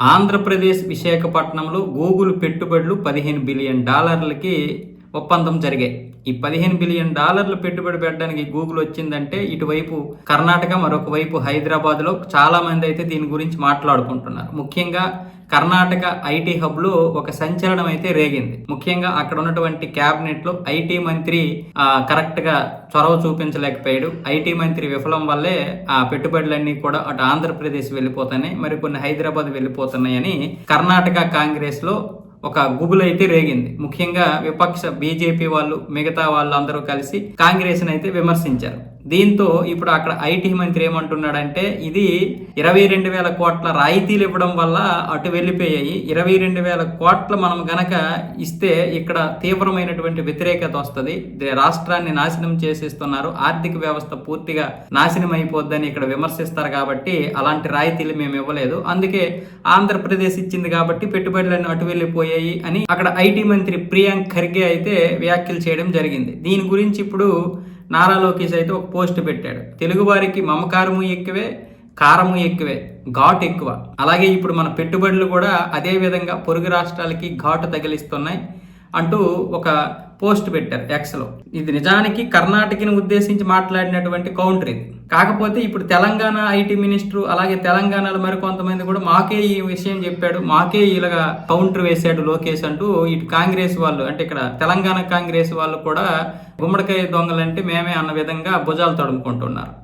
ఆంధ్రప్రదేశ్ విశాఖపట్నంలో గూగుల్ పెట్టుబడులు పదిహేను బిలియన్ డాలర్లకి ఒప్పందం జరిగాయి ఈ పదిహేను బిలియన్ డాలర్లు పెట్టుబడి పెట్టడానికి గూగుల్ వచ్చిందంటే ఇటువైపు కర్ణాటక మరొక వైపు హైదరాబాద్లో చాలా మంది అయితే దీని గురించి మాట్లాడుకుంటున్నారు. ముఖ్యంగా కర్ణాటక ఐటీ హబ్లో ఒక సంచలనం అయితే రేగింది. ముఖ్యంగా అక్కడ ఉన్నటువంటి క్యాబినెట్లో ఐటీ మంత్రి కరెక్ట్గా చొరవ చూపించలేకపోయాడు. ఐటీ మంత్రి విఫలం వల్లే ఆ పెట్టుబడులన్నీ కూడా అటు ఆంధ్రప్రదేశ్ వెళ్ళిపోతున్నాయి మరి కొన్ని హైదరాబాద్ వెళ్ళిపోతున్నాయని కర్ణాటక కాంగ్రెస్లో ఒక గుబులైతే అయితే రేగింది. ముఖ్యంగా విపక్ష బీజేపీ వాళ్ళు మిగతా వాళ్ళు అందరూ కలిసి కాంగ్రెస్ అయితే విమర్శించారు. దీంతో ఇప్పుడు అక్కడ ఐటీ మంత్రి ఏమంటున్నాడంటే ఇది ఇరవై రెండు వేల కోట్ల రాయితీలు ఇవ్వడం వల్ల అటు వెళ్ళిపోయాయి. ఇరవై రెండు వేల కోట్ల మనం గనక ఇస్తే ఇక్కడ తీవ్రమైనటువంటి వ్యతిరేకత వస్తుంది. రాష్ట్రాన్ని నాశనం చేసేస్తున్నారు. ఆర్థిక వ్యవస్థ పూర్తిగా నాశనం అయిపోద్దని ఇక్కడ విమర్శిస్తారు కాబట్టి అలాంటి రాయితీలు మేము ఇవ్వలేదు. అందుకే ఆంధ్రప్రదేశ్ ఇచ్చింది కాబట్టి పెట్టుబడులన్నీ అటు వెళ్ళిపోయాయి అని అక్కడ ఐటీ మంత్రి ప్రియాంక్ ఖర్గే అయితే వ్యాఖ్యలు చేయడం జరిగింది. దీని గురించి ఇప్పుడు నారా లోకేష్ అయితే ఒక పోస్ట్ పెట్టాడు. తెలుగువారికి మమకారము ఎక్కువే కారము ఎక్కువే ఘాట్ ఎక్కువ. అలాగే ఇప్పుడు మన పెట్టుబడులు కూడా అదే విధంగా పొరుగు రాష్ట్రాలకి ఘాటు తగిలిస్తున్నాయి. అంటూ ఒక పోస్ట్ పెట్టారు ఎక్స్లో ఇది నిజానికి కర్ణాటకని ఉద్దేశించి మాట్లాడినటువంటి కౌంటర్ ఇది. కాకపోతే ఇప్పుడు తెలంగాణ ఐటీ మినిస్టర్ అలాగే తెలంగాణలో మరి కొంతమంది కూడా మాకే ఈ విషయం చెప్పాడు మాకే ఇలాగా కౌంటర్ వేశాడు లోకేష్ అంటూ ఇటు కాంగ్రెస్ వాళ్ళు అంటే ఇక్కడ తెలంగాణ కాంగ్రెస్ వాళ్ళు కూడా గుమ్మడికాయ దొంగలంటే మేమే అన్న విధంగా భుజాలు తడుముకుంటున్నారు.